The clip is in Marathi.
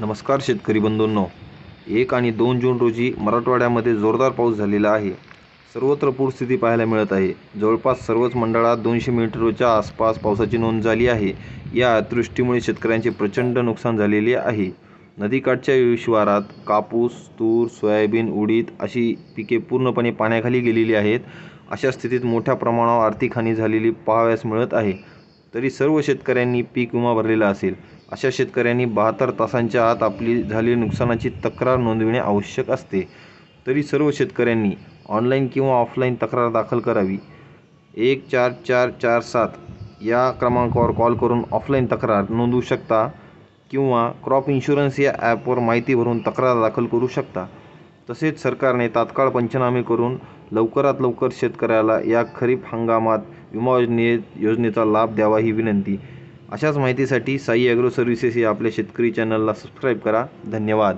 नमस्कार शेतकरी बंधूंनो. एक आणि दोन जून रोजी मराठवाड्यामध्ये जोरदार पाऊस झालेला आहे. सर्वत्र पूरस्थिती पाहायला मिळत आहे. जवळपास सर्वच मंडळात दोनशे मीटरच्या आसपास पावसाची नोंद झाली आहे. या अतिवृष्टीमुळे शेतकऱ्यांचे प्रचंड नुकसान झालेले आहे. नदीकाठच्या शिवारात कापूस तूर सोयाबीन उडीद अशी पिके पूर्णपणे पाण्याखाली गेलेली आहेत. अशा स्थितीत मोठ्या प्रमाणावर आर्थिक हानी झालेली पाहावयास मिळत आहे. तरी सर्व शेतकऱ्यांनी पीक विमा भरलेला असेल. अशा शेतकऱ्यांनी बहात्तर तासांच्या आत आपली झालेली नुकसानाची तक्रार नोंदविणे आवश्यक असते. तरी सर्व शेतकऱ्यांनी ऑनलाईन किंवा ऑफलाईन तक्रार दाखल करावी. एक चार चार चार सात या क्रमांकावर कॉल करून ऑफलाईन तक्रार नोंदवू शकता किंवा क्रॉप इन्शुरन्स या ॲपवर माहिती भरून तक्रार दाखल करू शकता. तसेच सरकारने तात्काळ पंचनामे करून लवकरात लवकर शेतकऱ्याला या खरीप हंगामात विमा योजने योजनेचा लाभ द्यावा ही विनंती. अशाच माहितीसाठी साई ॲग्रो सर्व्हिसेस या आपल्या शेतकरी चॅनलला सबस्क्राईब करा. धन्यवाद.